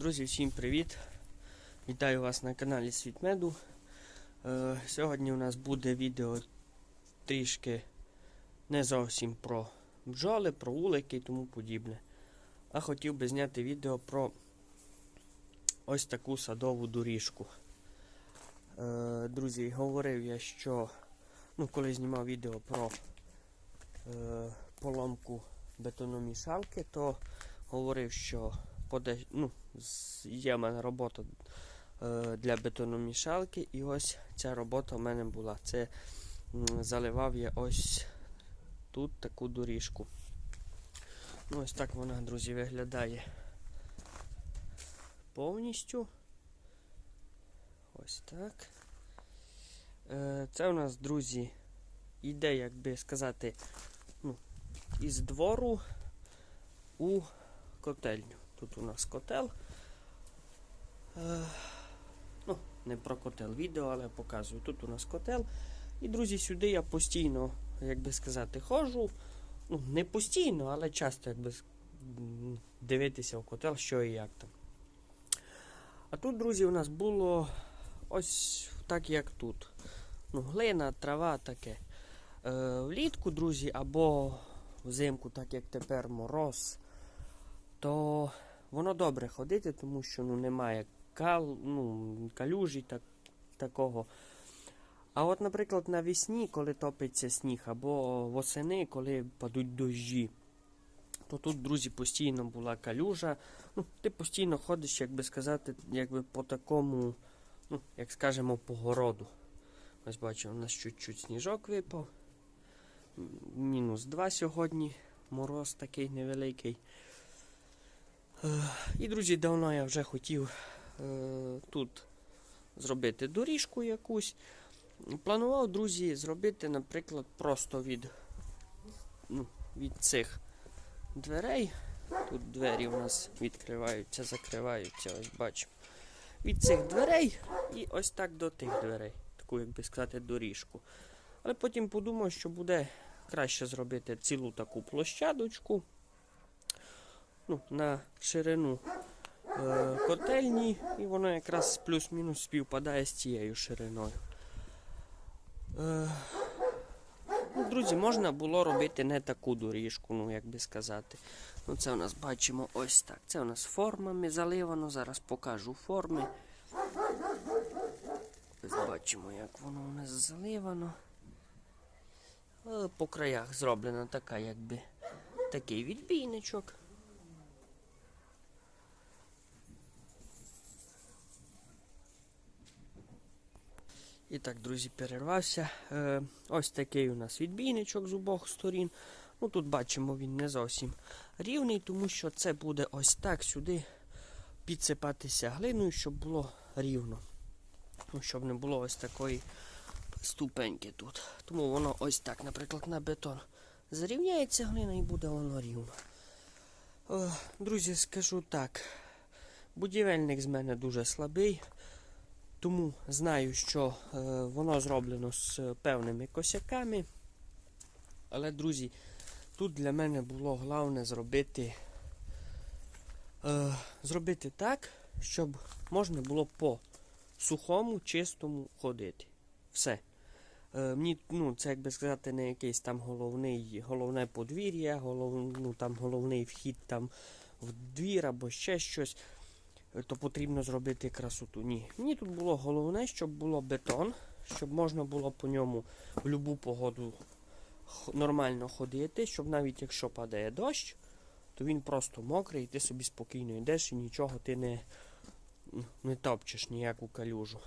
Друзі, всім привіт! Вітаю вас на каналі Світ Меду. Е, сьогодні у нас буде відео трішки не зовсім про бджоли, про улики і тому подібне. А хотів би зняти відео про ось таку садову доріжку. Е, друзі, говорив я, що ну, коли знімав відео про е, поломку бетономішалки, то говорив, що поде... ну, є в мене робота е, для бетономішалки, і ось ця робота в мене була. Це заливав я ось тут таку доріжку. Ну, ось так вона, друзі, виглядає повністю. Ось так. Е, Це у нас, друзі, іде, як би сказати, ну, із двору у котельню. Тут у нас котел. Е, ну, не про котел відео, але показую. Тут у нас котел. І, друзі, сюди я постійно, як би сказати, ходжу. Ну, не постійно, але часто, якби с- м, дивитися в котел, що і як там. А тут, друзі, у нас було ось так, як тут. Ну, глина, трава таке. Е, влітку, друзі, або взимку, так як тепер мороз, то воно добре ходити, тому що ну, немає кал, ну, калюжі так, такого. А от, наприклад, навесні, коли топиться сніг, або восени, коли падуть дощі, то тут, друзі, постійно була калюжа. Ну, ти постійно ходиш, як би сказати, якби по такому, ну, як скажемо, по городу. Ось бачимо, у нас чуть-чуть сніжок випав. Мінус 2 сьогодні. Мороз такий невеликий. Е, І, друзі, давно я вже хотів е, тут зробити доріжку якусь. Планував, друзі, зробити, наприклад, просто від, ну, від цих дверей. Тут двері у нас відкриваються, закриваються, ось бачимо. Від цих дверей і ось так до тих дверей. Таку, як би сказати, доріжку. Але потім подумав, що буде краще зробити цілу таку площадочку ну, на ширину е, котельні, і воно якраз плюс-мінус співпадає з цією шириною. Е, ну, друзі, можна було робити не таку доріжку, ну як би сказати. Ну, це у нас бачимо ось так. Це у нас формами заливано. Зараз покажу форми. Бачимо, як воно у нас заливано. Е, По краях зроблена така, якби такий відбійничок. І так, друзі, перервався. Е, ось такий у нас відбійничок з обох сторін. Ну тут бачимо, він не зовсім рівний, тому що це буде ось так сюди підсипатися глиною, щоб було рівно. Ну, щоб не було ось такої ступеньки тут. Тому воно ось так, наприклад, на бетон зарівняється глина і буде воно рівно. Е, друзі, скажу так. Будівельник з мене дуже слабий. Тому знаю, що е, воно зроблено з певними косяками. Але, друзі, тут для мене було головне зробити, е, зробити так, щоб можна було по сухому, чистому ходити. Все. Е, мені, ну, це, як би сказати, не якийсь там головний, головне подвір'я, голов, ну, там, головний вхід там, в двір або ще щось то потрібно зробити красоту. Ні. Мені тут було головне, щоб було бетон, щоб можна було по ньому в будь-яку погоду нормально ходити, щоб навіть якщо падає дощ, то він просто мокрий, і ти собі спокійно йдеш і нічого ти не, не топчеш ніяку калюжу.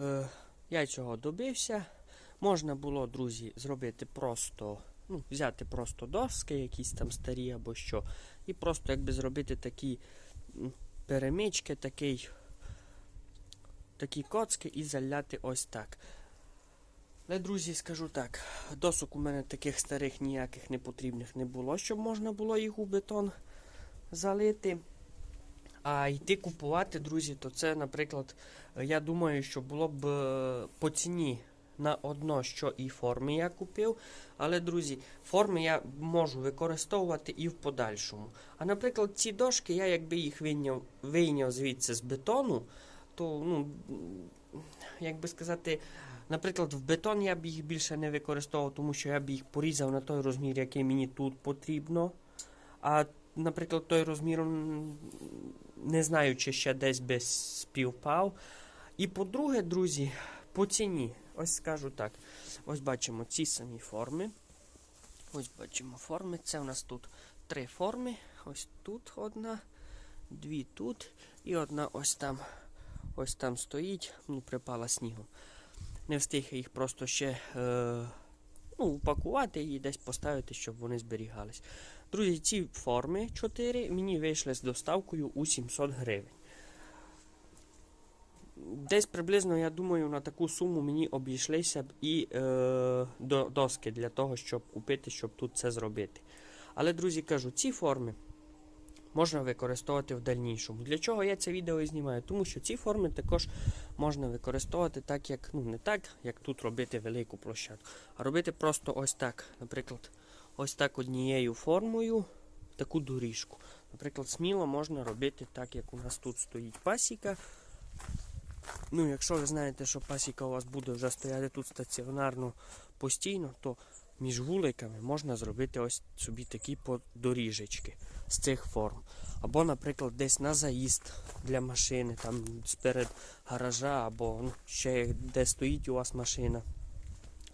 Е, я цього добився. Можна було, друзі, зробити просто, ну, взяти просто доски, якісь там старі або що, і просто якби зробити такі перемички, такий, такі коцки і заляти ось так. Але, друзі, скажу так, досок у мене таких старих ніяких не потрібних не було, щоб можна було їх у бетон залити. А йти купувати, друзі, то це, наприклад, я думаю, що було б е, по ціні на одно, що і форми я купив. Але, друзі, форми я можу використовувати і в подальшому. А наприклад, ці дошки, я якби їх вийняв, вийняв звідси з бетону, то, ну, як би сказати, наприклад, в бетон я б їх більше не використовував, тому що я б їх порізав на той розмір, який мені тут потрібно. А, наприклад, той розмір не знаю, чи ще десь би співпав. І по-друге, друзі, по ціні. Ось скажу так. Ось бачимо ці самі форми. Ось бачимо форми. Це у нас тут три форми. Ось тут одна, дві тут і одна ось там. Ось там стоїть, ну, припала снігом. Не встиг їх просто ще е, ну, упакувати і десь поставити, щоб вони зберігались. Друзі, ці форми 4 мені вийшли з доставкою у 700 гривень. Десь приблизно, я думаю, на таку суму мені обійшлися б і е, до, доски для того, щоб купити, щоб тут це зробити. Але, друзі, кажу, ці форми можна використовувати в дальнішому. Для чого я це відео і знімаю? Тому що ці форми також можна використовувати так, як ну не так, як тут робити велику площадку, а робити просто ось так. Наприклад, ось так однією формою таку доріжку. Наприклад, сміло можна робити так, як у нас тут стоїть пасіка. Ну, якщо ви знаєте, що пасіка у вас буде вже стояти тут стаціонарно постійно, то між вуликами можна зробити ось собі такі подоріжечки з цих форм. Або, наприклад, десь на заїзд для машини, там сперед гаража, або ну, ще де стоїть у вас машина.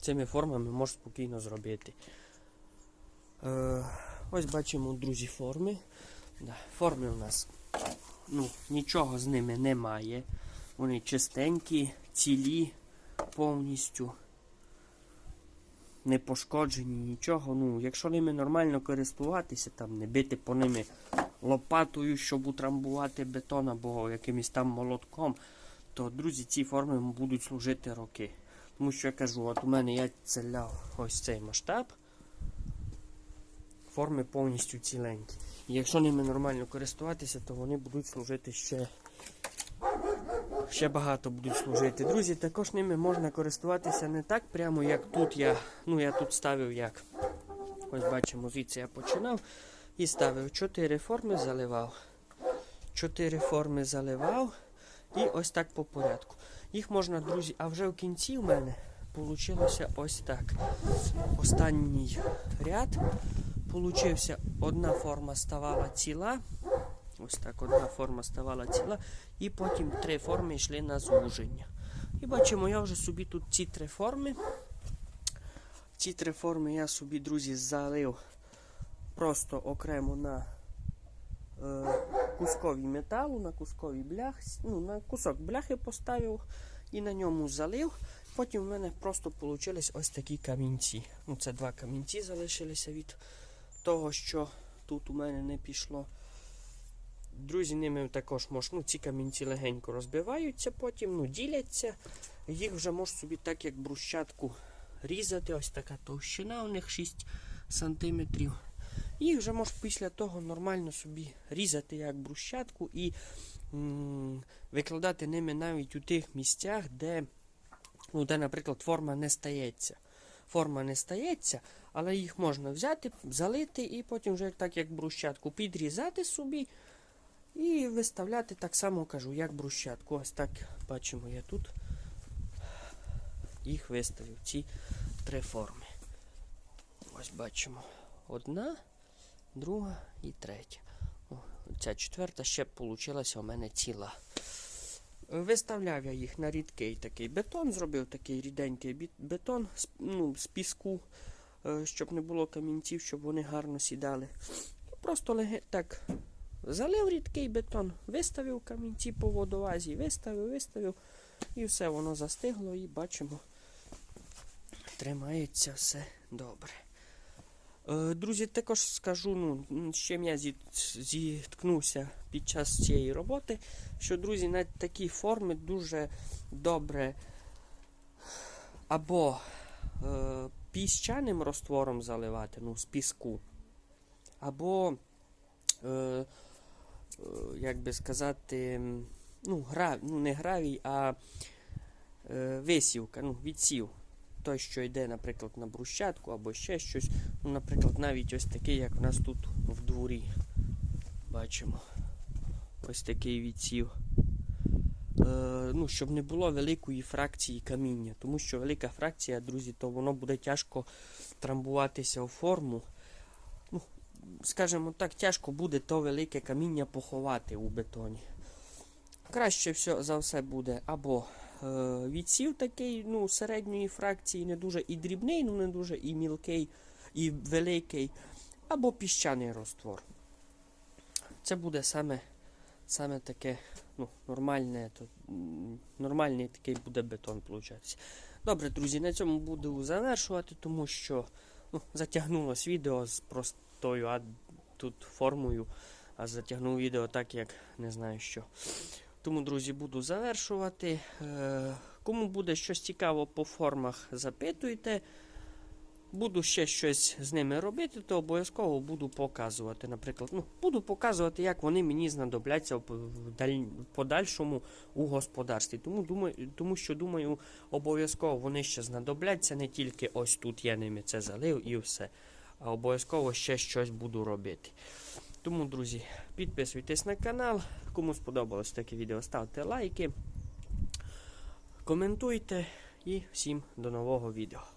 Цими формами можна спокійно зробити. Е, ось бачимо, друзі, форми. Да, форми у нас ну, нічого з ними немає. Вони чистенькі, цілі повністю. Не пошкоджені, нічого. Ну, якщо ними нормально користуватися, там не бити по ними лопатою, щоб утрамбувати бетон або якимось там молотком, то, друзі, ці форми будуть служити роки. Тому що я кажу, от у мене я ціляв ось цей масштаб. Форми повністю ціленькі. І якщо ними нормально користуватися, то вони будуть служити ще ще багато будуть служити. Друзі, також ними можна користуватися не так прямо, як тут я. Ну, я тут ставив як. Ось бачимо, звідси я починав. І ставив 4 форми, заливав. 4 форми заливав. І ось так по порядку. Їх можна, друзі, а вже в кінці в мене вийшло ось так. Останній ряд. Получився одна форма ставала ціла. Ось так одна форма ставала ціла, і потім три форми йшли на звуження. І бачимо, я вже собі тут ці три форми. Ці три форми я собі, друзі, залив просто окремо на е, кускові металу, на кускові блях, ну, на кусок бляхи поставив і на ньому залив. Потім в мене просто вийшли ось такі камінці. Ну, Це два камінці залишилися від того, що тут у мене не пішло. Друзі, ними також можна, ну, ці камінці легенько розбиваються, потім ну, діляться. Їх вже можна собі так, як брусчатку різати. Ось така товщина у них 6 см. Їх вже можна після того нормально собі різати як брусчатку і викладати ними навіть у тих місцях, де, ну, де, наприклад, форма не стається. Форма не стається, але їх можна взяти, залити і потім вже так, як брусчатку, підрізати собі. І виставляти так само кажу, як брусчатку. Ось так бачимо я тут. Їх виставив, ці три форми. Ось бачимо. Одна, друга і третя. О, Ця четверта ще вийшла у мене ціла. Виставляв я їх на рідкий такий бетон, зробив такий ріденький бетон ну, з піску, щоб не було камінців, щоб вони гарно сідали. Просто так Залив рідкий бетон, виставив камінці по водолазі, виставив, виставив, і все воно застигло і бачимо, тримається все добре. Е, друзі, також скажу, ну, з чим я зіткнувся під час цієї роботи, що, друзі, на такі форми дуже добре або е, піщаним розтвором заливати, ну, з піску, або Е, як би сказати, ну, гра, ну не гравій, а е, висівка, ну, відсів. той, що йде, наприклад, на брусчатку або ще щось. Ну, наприклад, навіть ось такий, як у нас тут в дворі. Бачимо. Ось такий відсів. Е, ну, щоб не було великої фракції каміння. Тому що велика фракція, друзі, то воно буде тяжко трамбуватися у форму. Скажімо так, тяжко буде то велике каміння поховати у бетоні. Краще все за все буде або е, відсів такий, ну, середньої фракції, не дуже і дрібний, ну не дуже і мілкий, і великий, або піщаний роствор. Це буде саме, саме таке ну, нормальне, то, нормальний такий буде бетон, виходить. Добре, друзі, на цьому буду завершувати, тому що ну, затягнулось відео з простою а тут формою, а затягнув відео так, як не знаю що. Тому, друзі, буду завершувати. Е, Кому буде щось цікаво по формах, запитуйте. Буду ще щось з ними робити, то обов'язково буду показувати. Наприклад, ну, буду показувати, як вони мені знадобляться в даль- в подальшому у господарстві. Тому, думаю, тому що думаю, обов'язково вони ще знадобляться, не тільки ось тут я ними це залив і все. А обов'язково ще щось буду робити. Тому, друзі, підписуйтесь на канал. Кому сподобалось таке відео, ставте лайки, коментуйте і всім до нового відео.